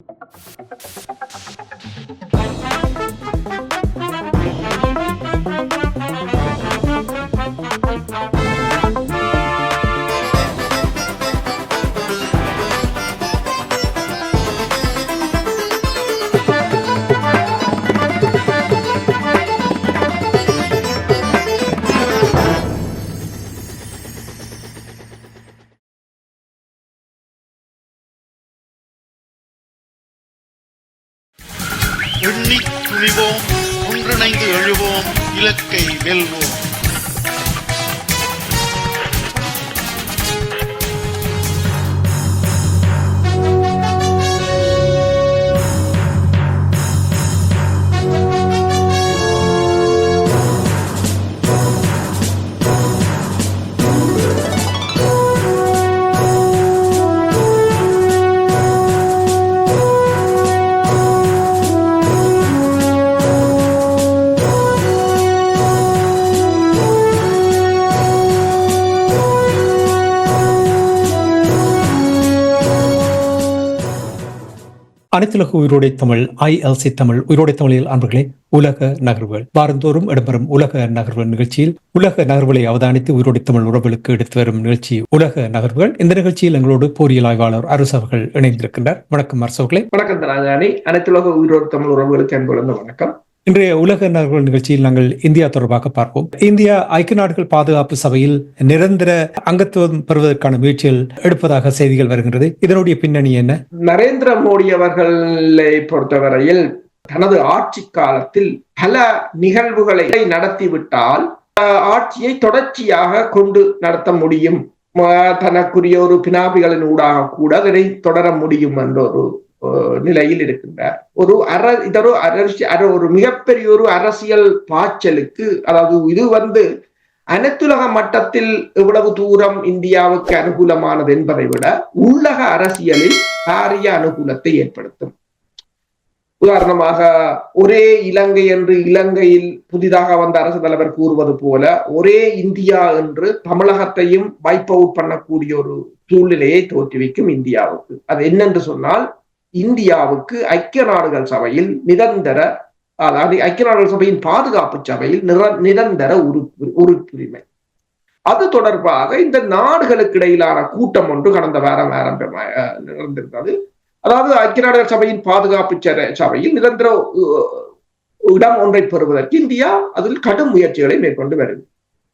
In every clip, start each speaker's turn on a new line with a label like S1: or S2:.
S1: Thank you. துணிவோம் ஒன்றிணைந்து எழுவோம் இலக்கை வெல்வோம்.
S2: அனைத்துலக உயிரோடை தமிழ் ஐஎல்சி தமிழ் உயிரோடை தமிழில் அன்பர்களே உலக நகர்வுகள். வாரந்தோறும் இடம்பெறும் உலக நகர்வுகள் நிகழ்ச்சியில் உலக நகர்வுகளை அவதானித்து உயிரோடை தமிழ் உறவுகளுக்கு எடுத்து வரும் நிகழ்ச்சி உலக நகர்வுகள். இந்த நிகழ்ச்சியில் எங்களோடு பொறியியல் ஆய்வாளர் அரசு அவர்கள் இணைந்திருக்கின்றார். வணக்கம் அரசு அவர்களே.
S3: வணக்கம் அனைத்துலக உயிரோடு தமிழ் உறவுகளுக்கு அன்புள்ள வணக்கம்.
S2: இன்றைய உலக நகர்வுகள் நிகழ்ச்சியில் நாங்கள் இந்தியா தொடர்பாக பார்ப்போம். இந்தியா ஐக்கிய நாடுகள் பாதுகாப்பு சபையில் நிரந்தர அங்கத்துவம் பெறுவதற்கான முயற்சிகள் எடுப்பதாக செய்திகள் வருகின்றது. இதனுடைய பின்னணி என்ன?
S3: நரேந்திர மோடி அவர்களை பொறுத்தவரையில் தனது ஆட்சி காலத்தில் பல நிகழ்வுகளை நடத்திவிட்டால் ஆட்சியை தொடர்ச்சியாக கொண்டு நடத்த முடியும். தனக்குரிய ஒரு பினாபிகளின் ஊடாக கூட அதனை தொடர முடியும் என்ற ஒரு நிலையில் இருக்கின்றார் ஒரு அர இதொரு அரசி ஒரு மிகப்பெரிய ஒரு அரசியல் பாய்ச்சலுக்கு அதாவது இது வந்து அனைத்துலக மட்டத்தில் எவ்வளவு தூரம் இந்தியாவுக்கு அனுகூலமானது என்பதை விட உள்ளக அரசியலில் பாரிய அனுகூலத்தை ஏற்படுத்தும். உதாரணமாக ஒரே இலங்கை என்று இலங்கையில் புதிதாக வந்த அரசு தலைவர் கூறுவது போல ஒரே இந்தியா என்று தமிழகத்தையும் வைப் அவுட் பண்ணக்கூடிய ஒரு சூழ்நிலையை தோற்றுவிக்கும் இந்தியாவுக்கு. அது என்னென்று சொன்னால் இந்தியாவுக்கு ஐக்கிய நாடுகள் சபையில் நிரந்தர அதாவது ஐக்கிய நாடுகள் சபையின் பாதுகாப்பு சபையில் நிர- நிரந்தர உறுப்பு உறுப்புரிமை. அது தொடர்பாக இந்த நாடுகளுக்கு இடையிலான கூட்டம் ஒன்று கடந்த வாரம் ஆரம்பம் நடந்திருந்தது அதாவது ஐக்கிய நாடுகள் சபையின் பாதுகாப்பு சபையில் நிரந்தர இடம் ஒன்றை பெறுவதற்கு இந்தியா அதில் கடும் முயற்சிகளை மேற்கொண்டு வருது.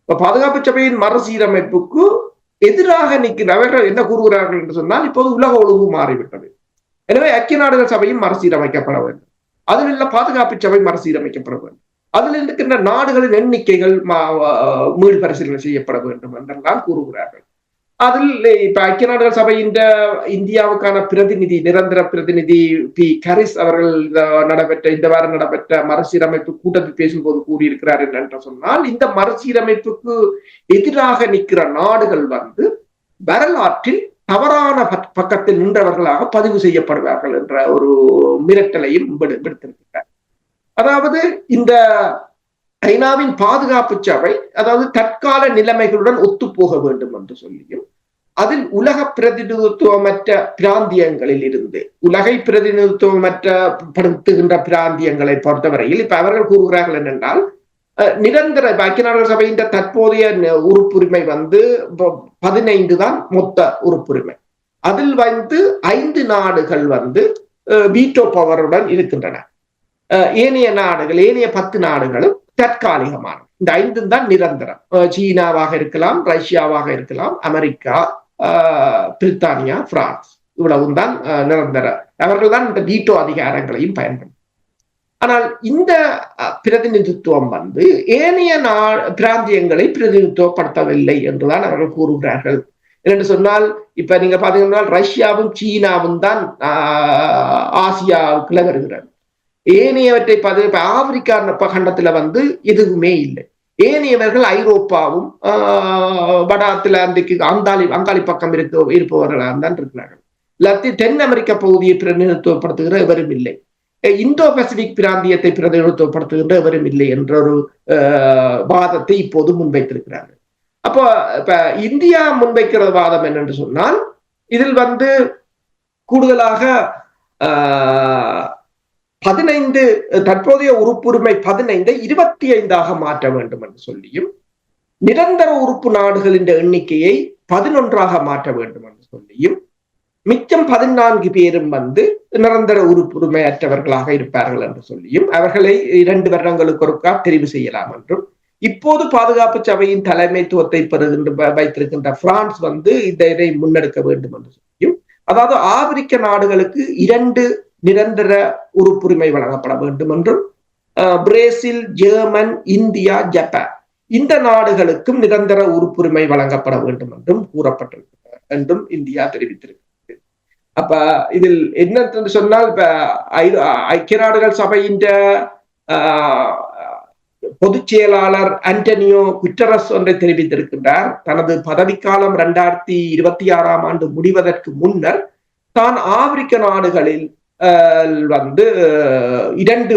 S3: இப்ப பாதுகாப்பு சபையின் மறுசீரமைப்புக்கு எதிராக நிற்கிறவர்கள் என்ன கூறுகிறார்கள் என்று சொன்னால் இப்போது உலக ஒழுங்கு மாறிவிட்டது. எனவே ஐக்கிய நாடுகள் சபையும் மறுசீரமைக்கப்பட வேண்டும். அதில் உள்ள பாதுகாப்பு சபை மறுசீரமைக்கப்பட வேண்டும். அதில் இருக்கின்ற நாடுகளின் எண்ணிக்கைகள் மா- மீள் பரிசீலனை செய்யப்பட வேண்டும் என்றெல்லாம் கூறுகிறார்கள். அதில் இப்ப ஐக்கிய நாடுகள் சபையின் இந்தியாவுக்கான பிரதிநிதி நிரந்தர பிரதிநிதி பி கரிஸ் அவர்கள் நடைபெற்ற இந்த வாரம் நடைபெற்ற மறுசீரமைப்பு கூட்டத்தில் பேசும்போது கூறியிருக்கிறார் என்று சொன்னால் இந்த மறுசீரமைப்புக்கு எதிராக நிற்கிற நாடுகள் வந்து வரலாற்றில் தவறான பக்- பக்கத்தில் நின்றவர்களாக பதிவு செய்யப்படுவார்கள் என்ற ஒரு மிரட்டலையும் விடுத்திருக்கிறார் அதாவது இந்த ஐநாவின் பாதுகாப்பு சபை அதாவது தற்கால நிலைமைகளுடன் ஒத்துப்போக வேண்டும் என்று சொல்லியும் அதில் உலக பிரதிநிதித்துவமற்ற பிராந்தியங்களில் இருந்து உலகை பிரதிநிதித்துவமற்ற படுத்துகின்ற பிராந்தியங்களை பொறுத்தவரையில் இப்ப அவர்கள் கூறுகிறார்கள் என்னென்றால் நிரந்தர இப்ப ஐக்கிய நாடுகள் சபையின் தற்போதைய உறுப்புரிமை வந்து பதினைந்து தான் மொத்த உறுப்புரிமை. அதில் வந்து ஐந்து நாடுகள் வந்து வீட்டோ பவருடன் இருக்கின்றன. அஹ், ஏனைய நாடுகள் ஏனைய பத்து நாடுகளும் தற்காலிகமான இந்த ஐந்து தான் நிரந்தரம். சீனாவாக இருக்கலாம் ரஷ்யாவாக இருக்கலாம் அமெரிக்கா பிரித்தானியா பிரான்ஸ் இவ்வளவும் தான் நிரந்தர. அவர்கள் தான் இந்த வீட்டோ அதிகாரங்களையும் பயன்படுத்தும் ஆனால் இந்த பிரதிநிதித்துவம் வந்து ஏனைய நா பிராந்தியங்களை பிரதிநிதித்துவப்படுத்தவில்லை என்றுதான் அவர்கள் கூறுகிறார்கள். என்று சொன்னால் இப்ப நீங்க பாத்தீங்கன்னா ரஷ்யாவும் சீனாவும் தான் ஆசியாவுக்குள்ள வருகிறது. ஏனையவற்றை பார்த்து இப்ப ஆப்பிரிக்கா பகண்டத்துல கண்டத்துல வந்து எதுவுமே இல்லை. ஏனையவர்கள் ஐரோப்பாவும் ஆஹ், வட அத்திலாந்திக்கு அந்தாலி அங்காளி பக்கம் இருக்க இருப்பவர்களாக தான் இருக்கிறார்கள். லத்தி தென் அமெரிக்க பகுதியை பிரதிநிதித்துவப்படுத்துகிற எவரும் இல்லை. இந்தோ பசிபிக் பிராந்தியத்தை பிரதிநிதித்துவப்படுத்துகின்ற எவரும் இல்லை என்ற ஒரு வாதத்தை இப்போது முன்வைத்திருக்கிறார்கள் அப்போ இப்ப இந்தியா முன்வைக்கிற வாதம் என்னென்று சொன்னால் இதில் வந்து கூடுதலாக பதினைந்து தற்போதைய உறுப்புரிமை பதினைந்தை இருபத்தி ஐந்தாக மாற்ற வேண்டும் என்று சொல்லியும் நிரந்தர உறுப்பு நாடுகளின் எண்ணிக்கையை பதினொன்றாக மாற்ற வேண்டும் என்று சொல்லியும் மிச்சம் பதினான்கு பேரும் வந்து நிரந்தர உறுப்புரிமை அற்றவர்களாக இருப்பார்கள் என்று சொல்லியும் அவர்களை இரண்டு வருடங்களுக்கு ஒருக்கா தெரிவு செய்யலாம் என்றும் இப்போது பாதுகாப்பு சபையின் தலைமைத்துவத்தை பெறுகின்ற வைத்திருக்கின்ற பிரான்ஸ் வந்து இதனை இதை முன்னெடுக்க வேண்டும் என்று சொல்லியும் அதாவது ஆப்பிரிக்க நாடுகளுக்கு இரண்டு நிரந்தர உறுப்புரிமை வழங்கப்பட வேண்டும் என்றும் பிரேசில் ஜெர்மன் இந்தியா ஜப்பான் இந்த நாடுகளுக்கும் நிரந்தர உறுப்புரிமை வழங்கப்பட வேண்டும் என்றும் கூறப்பட்டிருக்கிறது என்றும் இந்தியா தெரிவித்திருக்கிறது. அப்ப இதில் என்ன சொன்னால் இப்ப ஐக்கிய நாடுகள் சபையின் பொதுச் செயலாளர் அண்டனியோ குட்டரஸ் ஒன்றை தெரிவித்திருக்கின்றார். தனது பதவிக்காலம் இரண்டாயிரத்தி இருபத்தி ஆறாம் ஆண்டு முடிவதற்கு முன்னர் தான் ஆப்பிரிக்க நாடுகளில் வந்து இரண்டு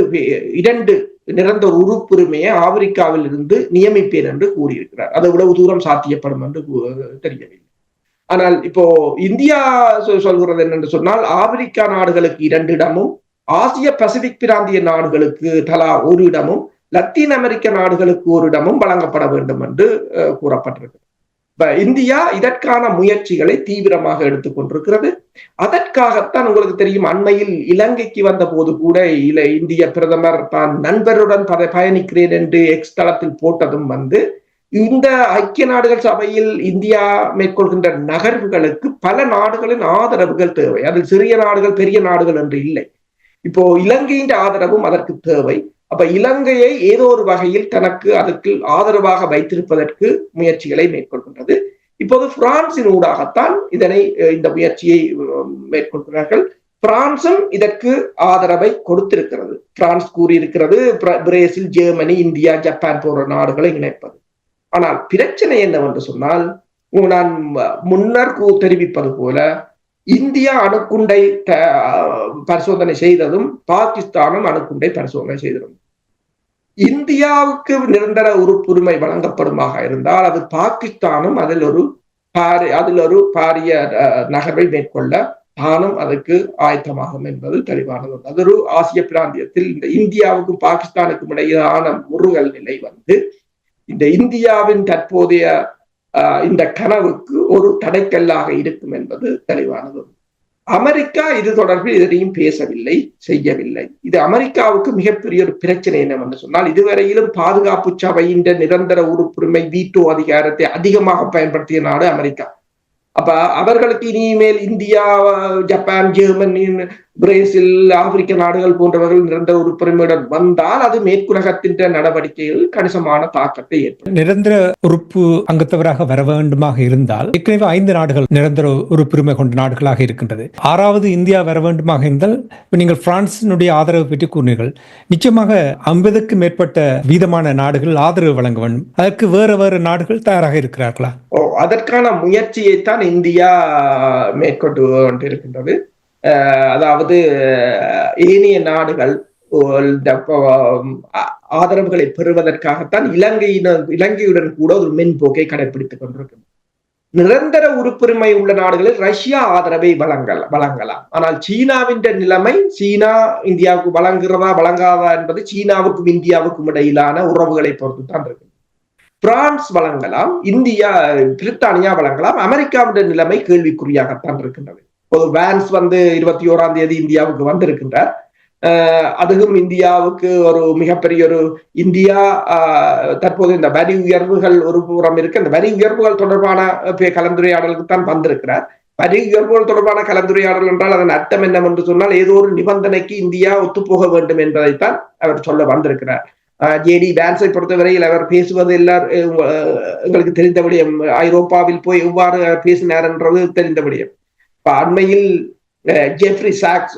S3: இரண்டு நிரந்தர உறுப்புரிமையை ஆப்பிரிக்காவில் இருந்து நியமிப்பேன் என்று கூறியிருக்கிறார். அது இவ்வளவு தூரம் சாத்தியப்படும் என்று தெரியவில்லை ஆனால் இப்போ இந்தியா சொல்கிறது என்னென்று சொன்னால் ஆப்பிரிக்கா நாடுகளுக்கு இரண்டு இடமும் ஆசிய பசிபிக் பிராந்திய நாடுகளுக்கு தலா ஒரு இடமும் லத்தீன் அமெரிக்க நாடுகளுக்கு ஒரு இடமும் வழங்கப்பட வேண்டும் என்று கூறப்பட்டிருக்கு இந்தியா இதற்கான முயற்சிகளை தீவிரமாக எடுத்துக்கொண்டிருக்கிறது அதற்காகத்தான் உங்களுக்கு தெரியும் அண்மையில் இலங்கைக்கு வந்த போது கூட இந்திய பிரதமர் தான் நண்பருடன் பயணிக்கிறேன் என்று எக்ஸ் தளத்தில் போட்டதும் வந்து இந்த ஐக்கிய நாடுகள் சபையில் இந்தியா மேற்கொள்கின்ற நகர்வுகளுக்கு பல நாடுகளின் ஆதரவுகள் தேவை. அதில் சிறிய நாடுகள் பெரிய நாடுகள் என்று இல்லை. இப்போ இலங்கையின் ஆதரவும் அதற்கு தேவை. அப்ப இலங்கையை ஏதோ ஒரு வகையில் தனக்கு அதற்கு ஆதரவாக வைத்திருப்பதற்கு முயற்சிகளை மேற்கொள்கின்றது. இப்போது பிரான்சின் ஊடாகத்தான் இதனை இந்த முயற்சியை மேற்கொள்கிறார்கள். பிரான்சும் இதற்கு ஆதரவை கொடுத்திருக்கிறது. பிரான்ஸ் கூறியிருக்கிறது பிரேசில் ஜெர்மனி இந்தியா ஜப்பான் போன்ற நாடுகளை இணைப்பது. ஆனால் பிரச்சனை என்னவென்று சொன்னால் நான் முன்னர் தெரிவிப்பது போல இந்தியா அணுக்குண்டை பரிசோதனை செய்ததும் பாகிஸ்தானும் அணுக்குண்டை பரிசோதனை செய்ததும். இந்தியாவுக்கு நிரந்தர உறுப்புரிமை வழங்கப்படுமாக இருந்தால் அது பாகிஸ்தானும் அதில் ஒரு பாரி அதில் ஒரு பாரிய நகர்வை மேற்கொள்ள தானும் அதுக்கு ஆயத்தமாகும் என்பது தெளிவானது. அது ஒரு ஆசிய பிராந்தியத்தில் இந்த இந்தியாவுக்கும் பாகிஸ்தானுக்கும் இடையிலான முருகல் நிலை வந்து இந்த இந்தியாவின் தற்போதைய இந்த கனவுக்கு ஒரு தடைக்கல்லாக இருக்கும் என்பது தெளிவானது. அமெரிக்கா இது தொடர்பில் எதையும் பேசவில்லை செய்யவில்லை. இது அமெரிக்காவுக்கு மிகப்பெரிய ஒரு பிரச்சனை என்னவென்று சொன்னால் இதுவரையிலும் பாதுகாப்பு சபையின் நிரந்தர உறுப்புரிமை வீட்டோ அதிகாரத்தை அதிகமாக பயன்படுத்திய நாடு அமெரிக்கா. அப்ப அவர்களுக்கு இனிமேல் இந்தியா ஜப்பான் ஜெர்மனி பிரேசில் ஆப்பிரிக்க நாடுகள் போன்றவர்கள் நிரந்தர உறுப்புரிமையுடன் வந்தால் அது மேற்குலகத்தின் நடவடிக்கைகள் கணிசமான தாக்கத்தை ஏற்படும்
S2: நிரந்தர உறுப்பு அங்கத்தவராக வர வேண்டுமாக இருந்தால் ஏற்கனவே ஐந்து நாடுகள் நிரந்தர உறுப்புரிமை கொண்ட நாடுகளாக இருக்கின்றது. ஆறாவது இந்தியா வர வேண்டுமாக இருந்தால் நீங்கள் பிரான்சினுடைய ஆதரவு பற்றி கூறினீர்கள். நிச்சயமாக ஐம்பதுக்கு மேற்பட்ட வீதமான நாடுகள் ஆதரவு வழங்க வேண்டும். அதற்கு வேறு வேறு நாடுகள் தயாராக இருக்கிறார்களா?
S3: அதற்கான முயற்சியைத்தான் இந்தியா மேற்கொண்டு கொண்டிருக்கின்றது. அதாவது ஏனைய நாடுகள் ஆதரவுகளை பெறுவதற்காகத்தான் இலங்கையின இலங்கையுடன் கூட ஒரு மென்போக்கை கடைபிடித்துக் கொண்டிருக்கிறது நிரந்தர உறுப்புரிமை உள்ள நாடுகளில் ரஷ்யா ஆதரவை வழங்கல வழங்கலாம். ஆனால் சீனாவின் நிலைமை சீனா இந்தியாவுக்கு வழங்குறதா வழங்காதா என்பது சீனாவுக்கும் இந்தியாவுக்கும் இடையிலான உறவுகளை பொறுத்து தான் இருக்கு பிரான்ஸ் வழங்கலாம் இந்தியா பிரித்தானியா வழங்கலாம் அமெரிக்காவுடைய நிலைமை கேள்விக்குறியாகத்தான் இருக்கின்றது. ஒரு வேன்ஸ் வந்து இருபத்தி ஓராம் தேதி இந்தியாவுக்கு வந்திருக்கின்றார். அதுவும் இந்தியாவுக்கு ஒரு மிகப்பெரிய ஒரு இந்தியா தற்போது இந்த வரி உயர்வுகள் ஒரு புறம் இருக்கு. அந்த வரி உயர்வுகள் தொடர்பான கலந்துரையாடலுக்கு தான் வந்திருக்கிறார். வரி உயர்வுகள் தொடர்பான கலந்துரையாடல் என்றால் அதன் அர்த்தம் என்னவென்று சொன்னால் ஏதோ ஒரு நிபந்தனைக்கு இந்தியா ஒத்துப்போக வேண்டும் என்பதைத்தான் அவர் சொல்ல வந்திருக்கிறார். ஜேடி வேன்ஸை பொறுத்தவரையில் அவர் பேசுவது எல்லார் எங்களுக்கு தெரிந்த விடயம் ஐரோப்பாவில் போய் எவ்வாறு பேசினார் என்றது தெரிந்த விடயம் அண்மையில் ஜெஃப்ரி சாக்ஸ்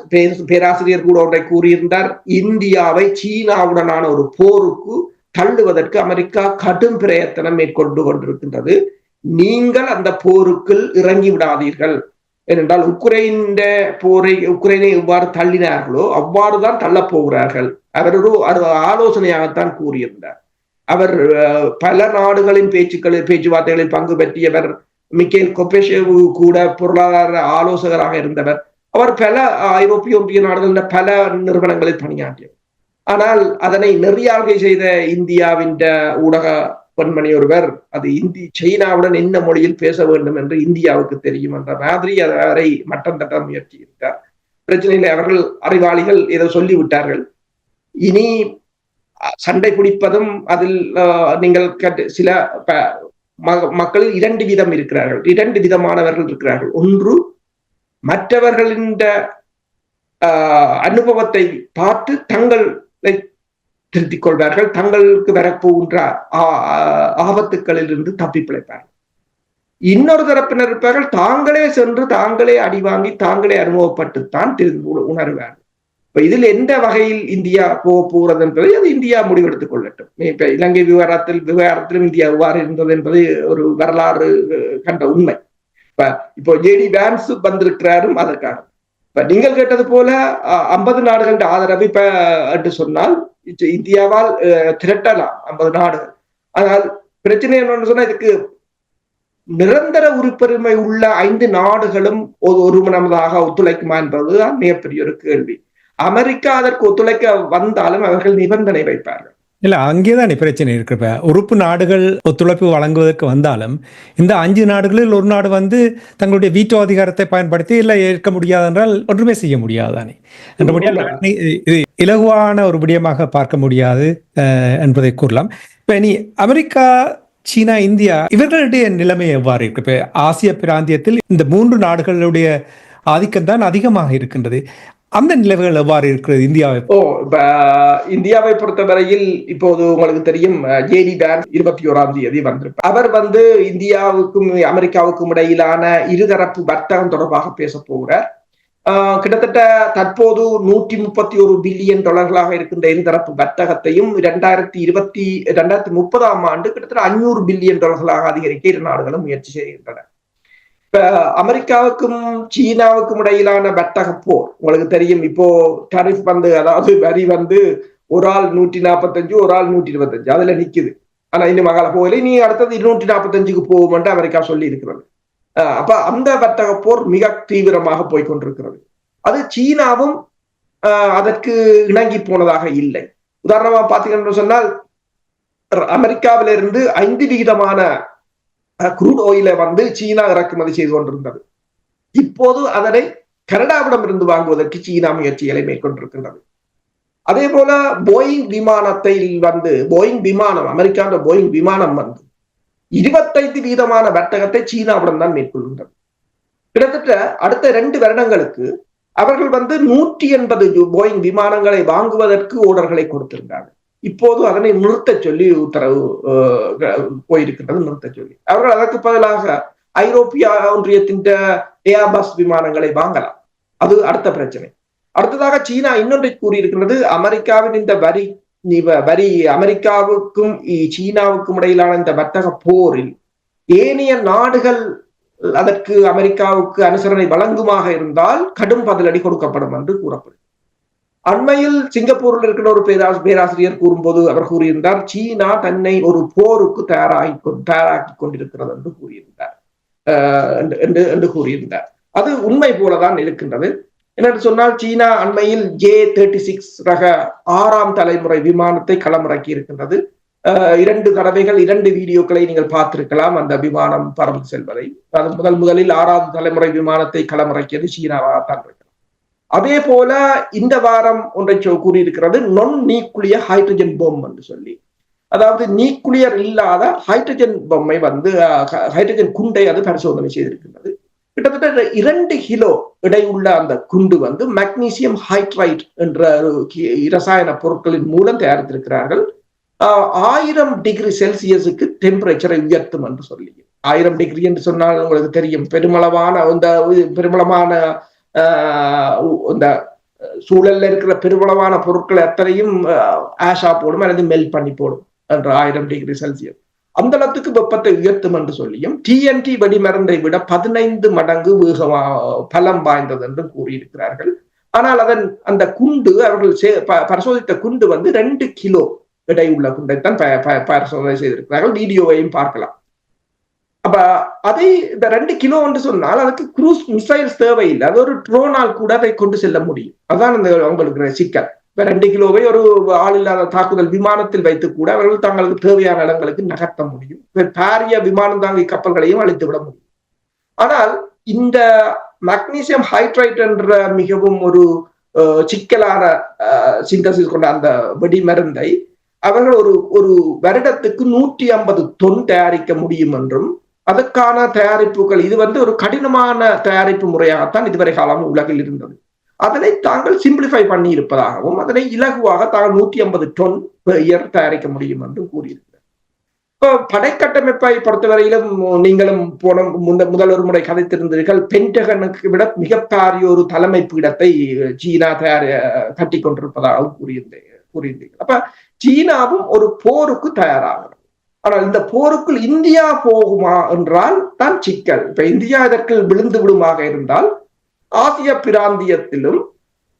S3: பேராசிரியர் கூட ஒன்றை கூறியிருந்தார் இந்தியாவை சீனாவுடனான ஒரு போருக்கு தள்ளுவதற்கு அமெரிக்கா கடும் பிரயத்தனம் மேற்கொண்டு கொண்டிருக்கின்றது நீங்கள் அந்த போருக்குள் இறங்கி விடாதீர்கள் ஏனென்றால் உக்ரைன் போரை உக்ரைனை எவ்வாறு தள்ளினார்களோ அவ்வாறுதான் தள்ளப் போகிறார்கள். அவர் ஒரு ஆலோசனையாகத்தான் கூறியிருந்தார். அவர் பல நாடுகளின் பேச்சுக்களில் பேச்சுவார்த்தைகளில் பங்கு பெற்றியவர் மிக்கேல் கொப்பேஷேவு கூட பொருளாதார ஆலோசகராக இருந்தவர். அவர் பல ஐரோப்பிய ஒன்றிய நாடுகளில் பல நிறுவனங்களில் பணியாற்றியவர். ஆனால் அதனை நெறியாழ்கை செய்த இந்தியாவின் ஊடக பொன்மணி ஒருவர் அது இந்தி சீனாவுடன் என்ன மொழியில் பேச வேண்டும் என்று இந்தியாவுக்கு தெரியும் என்ற மாதிரி அவரை மட்டம் தட்ட முயற்சி இருக்கார் பிரச்சனையில் அவர்கள் அறிவாளிகள் ஏதோ சொல்லிவிட்டார்கள். இனி சண்டை பிடிப்பதும் அதில் நீங்கள் சில மக்கள் இரண்டு விதம் இருக்கிறார்கள். இரண்டு விதமானவர்கள் இருக்கிறார்கள். ஒன்று மற்றவர்களின் அனுபவத்தை பார்த்து தங்களை திருத்திக் கொள்வார்கள் தங்களுக்கு வரப்போகின்ற ஆபத்துக்களில் இருந்து தப்பி பிழைப்பார்கள். இன்னொரு தரப்பினர் இருப்பார்கள். தாங்களே சென்று தாங்களே அடி வாங்கி தாங்களே அனுபவப்பட்டுத்தான் தெரிந்து உணர்வார்கள். இப்ப இதில் எந்த வகையில் இந்தியா போக போகிறது என்பதை அது இந்தியா முடிவெடுத்துக் கொள்ளட்டும். இப்ப இலங்கை விவகாரத்தில் விவகாரத்திலும் இந்தியா எவ்வாறு இருந்தது என்பது ஒரு வரலாறு கண்ட உண்மை. இப்ப இப்போ ஜேடி வேன்ஸ் வந்திருக்கிறாரும் அதற்காக. இப்ப நீங்கள் கேட்டது போல ஐம்பது நாடுகளின் ஆதரவு இப்ப என்று சொன்னால் இந்தியாவால் திரட்டலாம் ஐம்பது நாடுகள். ஆனால் பிரச்சனை என்னன்னு சொன்னா இதுக்கு நிரந்தர உறுப்புரிமை உள்ள ஐந்து நாடுகளும் ஒருமனதாக ஒத்துழைக்குமா என்பதுதான் மிகப்பெரிய ஒரு கேள்வி. அமெரிக்கா அதற்கு ஒத்துழைக்க வந்தாலும் அவர்கள் நிபந்தனை வைப்பார்கள்.
S2: இல்ல அங்கேதான் பிரச்சனை இருக்கு உறுப்பு நாடுகள் ஒத்துழைப்பு வழங்குவதற்கு வந்தாலும் இந்த அஞ்சு நாடுகளில் ஒரு நாடு வந்து தங்களுடைய வீட்டோ அதிகாரத்தை பயன்படுத்தி இல்ல ஏற்க முடியாது என்றால் ஒன்றுமே செய்ய முடியாதானே இது இலகுவான ஒரு விடயமாக பார்க்க முடியாது என்பதை கூறலாம். இப்ப நீ அமெரிக்கா சீனா இந்தியா இவர்களுடைய நிலைமை எவ்வாறு இருக்கு இப்ப ஆசிய பிராந்தியத்தில் இந்த மூன்று நாடுகளுடைய ஆதிக்கம் தான் அதிகமாக இருக்கின்றது. அந்த நிலைமைகள் எவ்வாறு இருக்கிறது? இந்தியாவை
S3: ஓ இந்தியாவை பொறுத்தவரையில் இப்போது உங்களுக்கு தெரியும் ஜேடி பேன் இருபத்தி ஓராம் தேதி வந்திருப்பார். அவர் வந்து இந்தியாவுக்கும் அமெரிக்காவுக்கும் இடையிலான இருதரப்பு வர்த்தகம் தொடர்பாக பேச போகிறார். கிட்டத்தட்ட தற்போது நூற்றி முப்பத்தி ஒரு பில்லியன் டாலர்களாக இருக்கின்ற இருதரப்பு வர்த்தகத்தையும் இரண்டாயிரத்தி இருபத்தி இரண்டாயிரத்தி முப்பதாம் ஆண்டு கிட்டத்தட்ட அஞ்சூறு பில்லியன் டாலர்களாக அதிகரிக்க இரு நாடுகளும் முயற்சி செய்கின்றன. இப்ப அமெரிக்காவுக்கும் சீனாவுக்கும் இடையிலான வர்த்தக போர். உங்களுக்கு தெரியும் இப்போ டரிஃப் வந்து அதாவது வரி வந்து ஒரு ஆள் நூற்றி நாற்பத்தஞ்சு ஒரு ஆள் நூற்றி இருபத்தஞ்சு. அதுல நிக்குது. ஆனா இன்னும் மகள போகல. நீ அடுத்தது இருநூற்றி நாற்பத்தஞ்சுக்கு போகும்ன்ட்டு அமெரிக்கா சொல்லி இருக்கிறது அப்ப அந்த வர்த்தக போர் மிக தீவிரமாக போய்கொண்டிருக்கிறது. அது சீனாவும் அதற்கு இணங்கி போனதாக இல்லை. உதாரணமா பாத்தீங்கன்னு சொன்னால் அமெரிக்காவிலிருந்து ஐந்து விகிதமான குரூட் ஆயிலை வந்து சீனா இறக்குமதி செய்து கொண்டிருந்தது. இப்போது அதனை கனடாவிடம் இருந்து வாங்குவதற்கு சீனா முயற்சிகளை மேற்கொண்டிருக்கின்றது. அதே போல போயிங் விமானத்தை வந்து போயிங் விமானம் அமெரிக்கான போயிங் விமானம் வந்து இருபத்தைந்து வீதமான வர்த்தகத்தை சீனாவுடன் தான் மேற்கொள்கின்றது. கிட்டத்தட்ட அடுத்த ரெண்டு வருடங்களுக்கு அவர்கள் வந்து நூற்றி எண்பது போயிங் விமானங்களை வாங்குவதற்கு ஓர்டர்களை கொடுத்திருந்தார்கள். இப்போது அதனை நிறுத்த சொல்லி உத்தரவு போயிருக்கின்றது நிறுத்த சொல்லி. அவர்கள் அதற்கு பதிலாக ஐரோப்பிய ஒன்றியத்தின் ஏர்பஸ் விமானங்களை வாங்கலாம். அது அடுத்த பிரச்சனை. அடுத்ததாக சீனா இன்னொன்றை கூறியிருக்கின்றது அமெரிக்காவின் இந்த வரி வரி அமெரிக்காவுக்கும் சீனாவுக்கும் இடையிலான இந்த வர்த்தக போரில் ஏனைய நாடுகள் அதற்கு அமெரிக்காவுக்கு அனுசரணை வழங்குமாக இருந்தால் கடும் பதிலடி கொடுக்கப்படும் என்று கூறப்படும் அண்மையில் சிங்கப்பூரில் இருக்கிற ஒரு பேராசி பேராசிரியர் கூறும்போது அவர் கூறியிருந்தார் சீனா தன்னை ஒரு போருக்கு தயாராகி தயாராக்கி கொண்டிருக்கிறது என்று கூறியிருந்தார். என்று என்று கூறியிருந்தார். அது உண்மை போலதான் இருக்கின்றது. என்னென்று சொன்னால் சீனா அண்மையில் ஜே தேர்ட்டி சிக்ஸ் ரக ஆறாம் தலைமுறை விமானத்தை களமிறக்கி இருக்கின்றது. இரண்டு தடவைகள் இரண்டு வீடியோக்களை நீங்கள் பார்த்திருக்கலாம் அந்த விமானம் பறந்து செல்வதை. அது முதல் முதலில் ஆறாவது தலைமுறை விமானத்தை களமிறக்கியது சீனாவாகத்தான் இருக்கிறது அதே போல இந்த வாரம் ஒன்றை கூறியிருக்கிறது நொன் நியூக்ளியர் ஹைட்ரஜன் பொம் என்று சொல்லி. அதாவது நியூக்ளியர் இல்லாத ஹைட்ரஜன் பொம்மை வந்து ஹைட்ரஜன் குண்டை அது பரிசோதனை செய்திருக்கின்றது. கிட்டத்தட்ட இரண்டு கிலோ இடையுள்ள அந்த குண்டு வந்து மக்னீசியம் ஹைட்ரைட் என்ற இரசாயன பொருட்களின் மூலம் தயாரித்திருக்கிறார்கள். ஆயிரம் டிகிரி செல்சியஸுக்கு டெம்பரேச்சரை உயர்த்தும் என்று சொல்லி. ஆயிரம் டிகிரி என்று சொன்னால் உங்களுக்கு தெரியும். பெருமளவான இந்த பெருமளமான இந்த சூழல்ல இருக்கிற பெருவளவான பொருட்கள் எத்தனையும் ஆஷா போடும் அல்லது மெல்ட் பண்ணி போடும் என்ற ஆயிரம் டிகிரி செல்சியஸ் அந்த அளத்துக்கு வெப்பத்தை உயர்த்தும் என்று சொல்லியும் டிஎன்டி வெடிமருந்தை விட பதினைந்து மடங்கு வேகமா பலம் வாய்ந்தது என்று கூறியிருக்கிறார்கள். ஆனால் அதன் அந்த குண்டு அவர்கள் பரிசோதித்த குண்டு வந்து ரெண்டு கிலோ எடை உள்ள குண்டைத்தான் பரிசோதனை செய்திருக்கிறார்கள். வீடியோவையும் பார்க்கலாம். அப்ப அதை இந்த ரெண்டு கிலோ என்று சொன்னால் அதுக்கு குரூஸ் மிசைல்ஸ் தேவையில்லை. அது ஒரு ட்ரோனால் கூட அதை கொண்டு செல்ல முடியும். அதான் இந்த அவங்களுக்கு சிக்கல். இப்ப ரெண்டு கிலோவை ஒரு ஆள் இல்லாத தாக்குதல் விமானத்தில் வைத்து கூட அவர்கள் தங்களுக்கு தேவையான இடங்களுக்கு நகர்த்த முடியும். பாரிய விமானம் தாங்கி கப்பல்களையும் அழித்து விட முடியும். ஆனால் இந்த மக்னீசியம் ஹைட்ரைட் என்ற மிகவும் ஒரு அஹ், சிக்கலான சிந்தசிஸ் கொண்ட அந்த வெடிமருந்தை அவர்கள் ஒரு ஒரு வருடத்துக்கு நூற்றி ஐம்பது தொன் தயாரிக்க முடியும் என்றும் அதற்கான தயாரிப்புகள் இது வந்து ஒரு கடினமான தயாரிப்பு முறையாகத்தான் இதுவரை காலம் உலகில் இருந்தது. அதனை தாங்கள் சிம்பிளிஃபை பண்ணி இருப்பதாகவும் அதனை இலகுவாக தாங்கள் நூத்தி ஐம்பது டொன் இயர் தயாரிக்க முடியும் என்றும் கூறியிருக்கிறார். இப்போ படைக்கட்டமைப்பை பொறுத்தவரையிலும் நீங்களும் போன முந்த முதல் ஒரு முறை கதைத்திருந்தீர்கள் பென்டகனுக்கு விட மிகப்பெரிய ஒரு தலைமை பீடத்தை சீனா தயார் கட்டி கொண்டிருப்பதாகவும் கூறியிருந்தேன் கூறியிருந்தீர்கள். அப்ப சீனாவும் ஒரு போருக்கு தயாராகணும். ஆனால் இந்த போருக்குள் இந்தியா போகுமா என்றால் தான் சிக்கல். இப்ப இந்தியா இதற்கு விழுந்து விடுமாக இருந்தால் ஆசிய பிராந்தியத்திலும்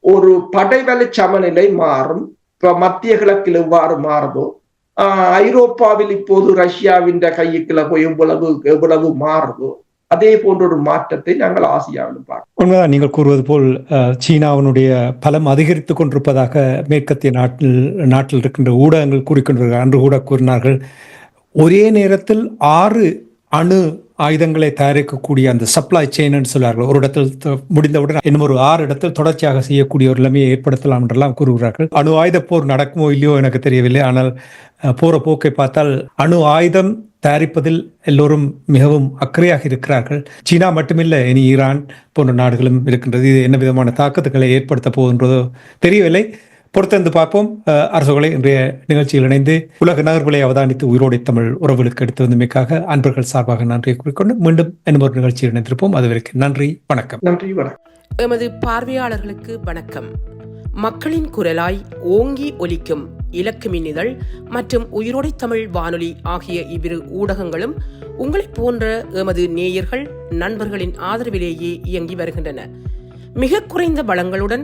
S3: ஒரு படைவலி சமநிலை மாறும். இப்ப மத்திய கிழக்கில் எவ்வாறு மாறுதோ ஆஹ் ஐரோப்பாவில் இப்போது ரஷ்யாவின் கையுக்குள்ள போய் எவ்வளவு எவ்வளவு மாறுதோ அதே போன்ற ஒரு மாற்றத்தை நாங்கள் ஆசியாவிலும் பார்க்கிறோம்.
S2: உண்மைதான் நீங்கள் கூறுவது போல் சீனாவினுடைய பலம் அதிகரித்து கொண்டிருப்பதாக மேற்கத்திய நாட்டில் நாட்டில் இருக்கின்ற ஊடகங்கள் கூறிக்கொண்டிருக்கிறார் அன்று கூட கூறினார்கள் ஒரே நேரத்தில் ஆறு அணு ஆயுதங்களை தயாரிக்கக்கூடிய அந்த சப்ளை செயின்னு சொல்வார்கள் ஒரு இடத்தில் முடிந்தவுடன் இன்னும் ஒரு ஆறு இடத்தில் தொடர்ச்சியாக செய்யக்கூடிய ஒரு நிலைமையை ஏற்படுத்தலாம் என்றெல்லாம் கூறுகிறார்கள். அணு ஆயுத போர் நடக்குமோ இல்லையோ எனக்கு தெரியவில்லை. ஆனால் போற போக்கை பார்த்தால் அணு ஆயுதம் தயாரிப்பதில் எல்லோரும் மிகவும் அக்கறையாக இருக்கிறார்கள். சீனா மட்டுமில்லை இனி ஈரான் போன்ற நாடுகளும் இருக்கின்றது. இது என்ன விதமான தாக்கத்துக்களை ஏற்படுத்த போகின்றதோ தெரியவில்லை. பொறுத்திருந்து பார்ப்போம். அரசுகளை இன்றைய நிகழ்ச்சியில் இணைந்து உலக நகர்வுகளை அவதானித்து உயிரோடை தமிழ் உறவுகளுக்கு எடுத்து வந்தமைக்காக அன்பர்கள் சார்பாக நன்றியை கூறிக்கொண்டு மீண்டும் இன்னும் ஒரு நிகழ்ச்சியில் இணைந்திருப்போம். அதுவரைக்கும் நன்றி வணக்கம்.
S3: நன்றி வணக்கம்.
S4: எமது பார்வையாளர்களுக்கு வணக்கம். மக்களின் குரலாய் ஓங்கி ஒலிக்கும் இலக்கு மின்னிதழ் மற்றும் உயிரோடை தமிழ் வானொலி ஆகிய இவ்விரு ஊடகங்களும் உங்களைப் போன்ற எமது நேயர்கள் நண்பர்களின் ஆதரவிலேயே இயங்கி வருகின்றன. மிக குறைந்த வளங்களுடன்